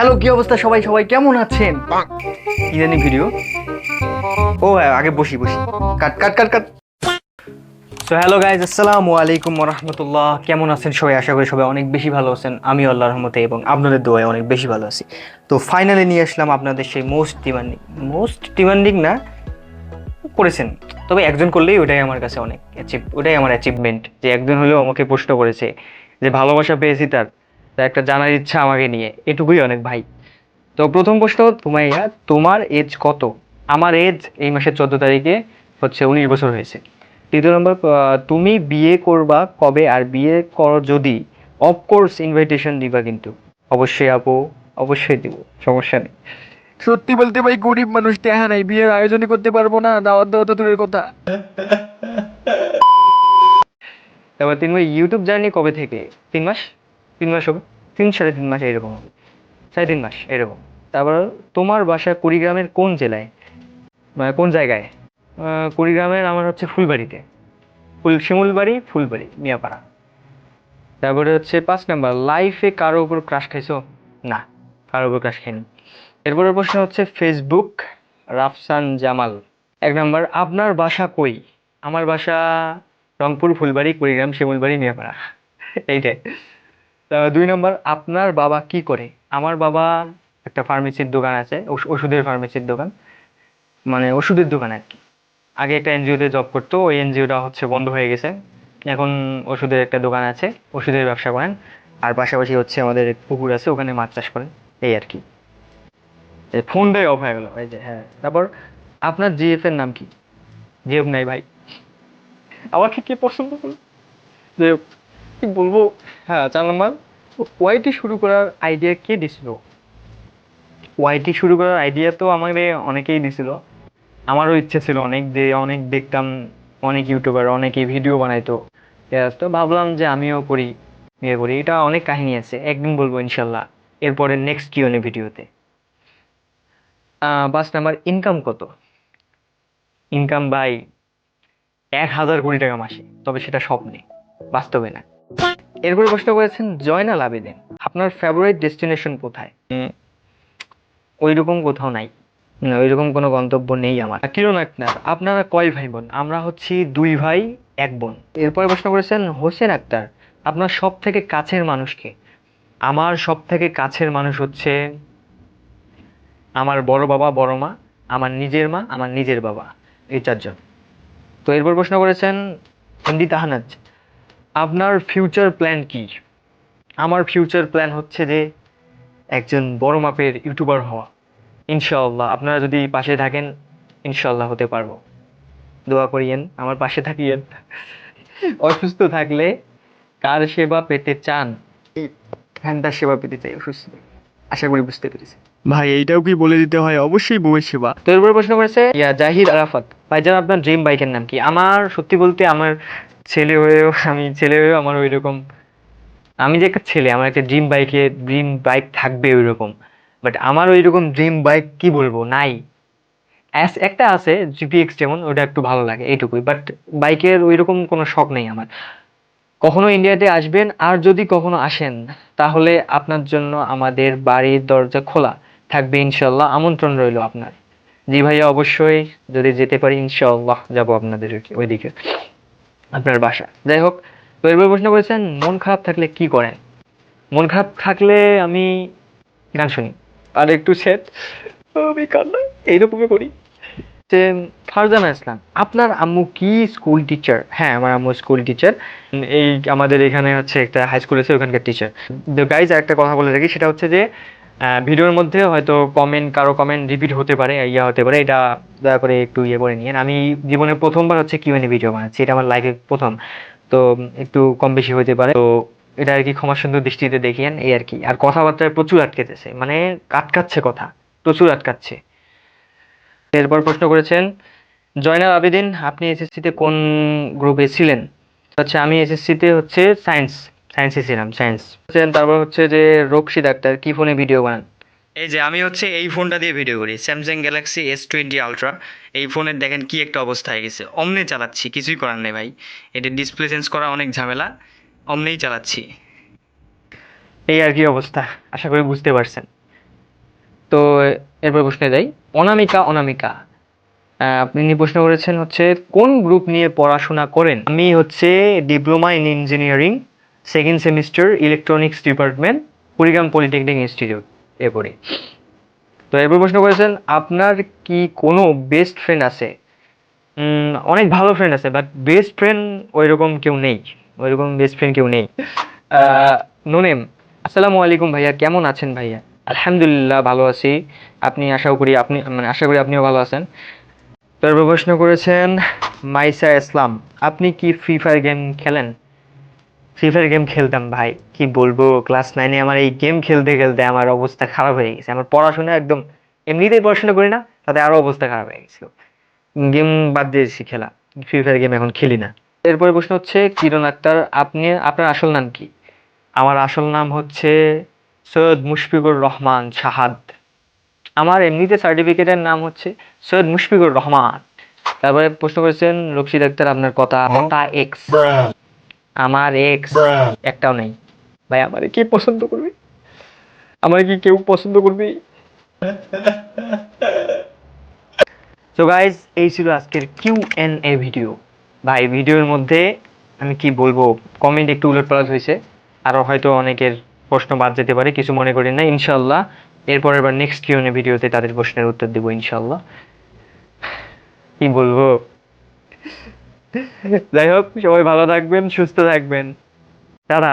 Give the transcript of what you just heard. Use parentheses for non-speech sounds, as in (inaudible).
Hello, কি অবস্থা সবাই? সবাই কেমন আছেন? জানি ভিডিও ও হ্যাঁ আগে বসি বসি। কাট কাট কাট কাট। তো হ্যালো গাইজ আসসালামু আলাইকুম রহমতুল্লাহ কেমন আছেন সবাই? আশা করি সবাই অনেক বেশি ভালো আছেন। আমি আল্লাহ রহমতে এবং আপনাদের দোয়ায় অনেক বেশি ভালো আছি। তো ফাইনালি নিয়ে আসলাম আপনাদের সেই মোস্ট ডিমান্ডিং মোস্ট ডিমান্ডিং না, করেছেন। তবে একজন করলেই ওটাই আমার কাছে অনেক অ্যাচিভ ওটাই আমার অ্যাচিভমেন্ট যে একজন হলেও আমাকে প্রশ্ন করেছে যে ভালোবাসা পেয়েছি তার। তার একটা জানার ইচ্ছা আমাকে নিয়ে। এটুকুই অনেক ভাই। তো প্রথম প্রশ্ন তোমাইয়া তোমার এজ কত? আমার এজ এই মাসের চোদ্দ তারিখে হচ্ছে উনিশ বছর হয়েছে। তৃতীয় নম্বর তুমি বিয়ে করবা কবে আর বিয়ে করো যদি? অফকোর্স ইনভাইটেশন দিবা কিন্তু। অবশ্যই আপু অবশ্যই দিব সমস্যা নেই। সত্যি বলতে ভাই গরিব মানুষ দেখা নাই বিয়ের আয়োজনই করতে পারব না দাওয়াত দেওয়া তো দূরের কথা। তারপর তিন মাস ইউটিউব জার্নি কবে থেকে? তিন মাস? তিন মাস হবে। তিন সাড়ে তিন মাস এরকম হবে। সাড়ে তিন মাস এরকম তারপর তোমার বাসা কুড়িগ্রামের কোন জেলায়? মানে কোন জায়গায়? কুড়িগ্রামের আমার হচ্ছে ফুলবাড়িতে। ফুল, শিমুলবাড়ি, ফুলবাড়ি, মিয়াপাড়া। তারপরে হচ্ছে পাঁচ নাম্বার লাইফে কারও উপর ক্রাশ খাইছো? না, কারও উপর ক্রাশ খাইনি। এরপরের প্রশ্ন হচ্ছে ফেসবুক রাফসান জামাল। এক নম্বর, আপনার বাসা কই? আমার বাসা রংপুর, ফুলবাড়ি, কুড়িগ্রাম, শিমুলবাড়ি, মিয়াপাড়া। (laughs) এইটাই। দুই নম্বর, আপনার বাবা কি করে? আমার বাবা একটা ফার্মেসির দোকান আছে ওষ- ওষুধের ফার্মেসির দোকান। মানে ওষুধের দোকান আর কি। আগে একটা এনজিওতে জব করতো, ওই এনজিওটা হচ্ছে বন্ধ হয়ে গেছে। এখন ওষুধের একটা দোকান আছে, ওষুধের ব্যবসা করেন। আর পাশাপাশি হচ্ছে আমাদের পুকুর আছে, ওখানে মাছ চাষ করেন। এই আর কি। ফোনটাই অফ হয়ে গেল। এই যে হ্যাঁ। তারপর আপনার জিএফ এর নাম কি? জিএফ নাই ভাই। আমাকে কে পছন্দ করে যে কি বলব? হ্যাঁ ওয়াইটি শুরু করার আইডিয়া কে দিছিল? ওয়াইটি শুরু করার আইডিয়া তো আমাকে অনেকেই দিছিল। আমারও ইচ্ছে ছিল অনেক যে অনেক দেখতাম, অনেক ইউটিউবার অনেকেই ভিডিও বানাইতো। তো ভাবলাম যে আমিও করি ইয়ে করি। এটা অনেক কাহিনী আছে, একদিন বলব ইনশাল্লাহ। এরপরে নেক্সট কি অনেক ভিডিওতে পাঁচ নাম্বার ইনকাম কত? ইনকাম বাই এক হাজার কোটি টাকা মাসে, তবে সেটা স্বপ্নে, বাস্তবে না। এরপরে প্রশ্ন করেছেন জয়নাল আবেদিন, আপনার ফেভারিট ডেস্টিনেশন কোথায়? ওই রকম কোথাও নাই। ওইরকম কোনো গন্তব্য নেই আমার। কিরণ আক্তার আপনারা কয় ভাই বোন আমরা হচ্ছি দুই ভাই, এক বোন। এরপরে প্রশ্ন করেছেন হোসেন আক্তার, আপনার সব থেকে কাছের মানুষকে? আমার সব থেকে কাছের মানুষ হচ্ছে আমার বড় বাবা, বড় মা, আমার নিজের মা, আমার নিজের বাবা। এই চারজন। তো এরপর প্রশ্ন করেছেন এমডি তাহানাজ আপনার ফিউচার প্ল্যান কি? আমার ফিউচার প্ল্যান হচ্ছে যে একজন বড় মাপের ইউটিউবার হওয়া। ইনশাআল্লাহ আপনারা যদি পাশে থাকেন ইনশাআল্লাহ হতে পারব। দোয়া করিয়েন আমার পাশে থাকিয়েন অসুস্থ থাকলে কার সেবা পেতে চান? ফ্যানটার সেবা পেতে চাই অসুস্থ। আশা করি বুঝতে পেরেছি। ভাই এইটাও কি বলে দিতে হয়? অবশ্যই বউয়ের সেবা। তো এরপরে প্রশ্ন করেছে ইয়া জাহিদ আরাফাত। ভাইজান আপনার ড্রিম বাইকের নাম কি? আমার, সত্যি বলতে আমার ছেলে হয়েও, আমি ছেলে হয়েও আমার ওই রকম আমি যে একটা ছেলে, আমার একটা ড্রিম বাইকে ড্রিম বাইক থাকবে ওই রকম বাট আমার ওই রকম ড্রিম বাইক কি বলব? নাই। অ্যাস একটা আছে জিপিএক্স যেমন, ওটা একটু ভালো লাগে, এইটুকুই। বাট বাইকের ওই রকম কোনো শখ নেই আমার। কখনো ইন্ডিয়াতে আসবেন, আর যদি কখনো আসেন, তাহলে আপনার জন্য আমাদের বাড়ির দরজা খোলা থাকবে ইনশাল্লাহ আমন্ত্রণ রইল আপনার। জি ভাইয়া, অবশ্যই। যদি যেতে পারি, ইনশাআল্লাহ যাব আপনাদের ওইদিকে, আপনার বাসা। যাই হোক তো এরপর প্রশ্ন করেছেন, মন খারাপ থাকলে কি করেন? মন খারাপ থাকলে আমি গান শুনি। আর একটু সেট আমি কান্না, এইরকমই করি। যে ফারজানা ইসলাম আপনার আম্মু কি স্কুল টিচার হ্যাঁ আমার আম্মু স্কুল টিচার এই আমাদের এখানে হচ্ছে একটা হাই স্কুল আছে, ওখানকার টিচার গাইজ একটা কথা বলে রাখি, সেটা হচ্ছে যে ভিডিওর মধ্যে হয়তো কমেন্ট কারও কমেন্ট রিপিট হতে পারে, ইয়া হতে পারে, এটা দয়া করে একটু ইয়ে করে নিয়েন। আমি জীবনে প্রথমবার হচ্ছে কিউএনএ ভিডিও বানাচ্ছি, এটা আমার লাইফে প্রথম। তো একটু কম বেশি হতে পারে। তো এটা আর কি ক্ষমা সুন্দর দৃষ্টিতে দেখিয়েন, এই আর কি। আর কথাবার্তায় প্রচুর আটকেতেছে মানে আটকাচ্ছে কথা, প্রচুর আটকাচ্ছে। এরপর প্রশ্ন করেছেন, জয়নাল আবেদিন, আপনি এসএসসিতে কোন গ্রুপে ছিলেন? আচ্ছা আমি এসএসসিতে হচ্ছে সায়েন্স সায়েন্সে ছিলাম সায়েন্স তারপর হচ্ছে যে রক্সি ডাক্তার কি ফোনে ভিডিও বানান? এই যে আমি হচ্ছে এই ফোনটা দিয়ে ভিডিও করি Samsung Galaxy S twenty ultra এই ফোনের দেখেন কি একটা অবস্থা হয়ে গেছে। অমনে চালাচ্ছি কিছুই করার নেই ভাই। এটা ডিসপ্লে চেঞ্জ করা অনেক ঝামেলা অমনেই চালাচ্ছি। এই আর কি অবস্থা আশা করি বুঝতে পারছেন। তো এরপর প্রশ্নে যাই। অনামিকা অনামিকা আপনি প্রশ্ন করেছেন হচ্ছে কোন গ্রুপ নিয়ে পড়াশোনা করেন? আমি হচ্ছে diploma in engineering second semester electronics department, Kurigram polytechnic institute এ পড়ি তো এরপর প্রশ্ন করেছেন, আপনার কি কোনো বেস্ট ফ্রেন্ড আছে? অনেক ভালো ফ্রেন্ড আছে বাট বেস্ট ফ্রেন্ড ওইরকম কেউ নেই। ওইরকম বেস্ট ফ্রেন্ড কেউ নেই। নোনেম, আসসালামু আলাইকুম ভাইয়া, কেমন আছেন ভাইয়া? আলহামদুলিল্লাহ ভালো আছি। আপনি আশা করি আপনি মানে আশা করি আপনিও ভালো আছেন। তারপর প্রশ্ন করেছেন, মাইসা ইসলাম, আপনি কি ফ্রি ফায়ার গেম খেলেন? ফ্রি ফায়ার গেম খেলতাম ভাই। কি বলব? ক্লাস নাইনে আমার এই গেম খেলতে খেলতে আমার অবস্থা খারাপ হয়ে গেছে। আমার পড়াশোনা একদম এমনিতেই পড়াশোনা করি না তাতে আরও অবস্থা খারাপ হয়ে গেছিল। গেম বাদ দিয়েছি খেলা। ফ্রি ফায়ার গেম এখন খেলি না। এরপরে প্রশ্ন হচ্ছে কিরণ আক্তার আপনি আপনার আসল নাম কি? আমার আসল নাম হচ্ছে সৈয়দ মুশফিকুর রহমান শাহাদ আমার এমনিতে সার্টিফিকেটের নাম হচ্ছে সৈয়দ মুশফিকুর রহমান। তারপরে প্রশ্ন করেছেন রক্ষিত আক্তার আপনার কথা এক্স আমার এক্স একটাও নেই। ভাই আমার কি পছন্দ করবে? আমার কি কেউ পছন্দ করবে? তো গাইজ এই ছিল আজকের কিউ এন এ ভিডিও ভাই ভিডিওর মধ্যে আমি কি বলব কমেন্ট একটু উলটপালট হয়েছে। আরও হয়তো অনেকের প্রশ্ন বাদ যেতে পারে কিছু মনে করি না ইনশাল্লাহ এরপরের বার নেক্সট কিউ এন এ ভিডিওতে তাদের প্রশ্নের উত্তর দেবো ইনশাল্লাহ কি বলব? যাই হোক সবাই ভালো থাকবেন সুস্থ থাকবেন। তারা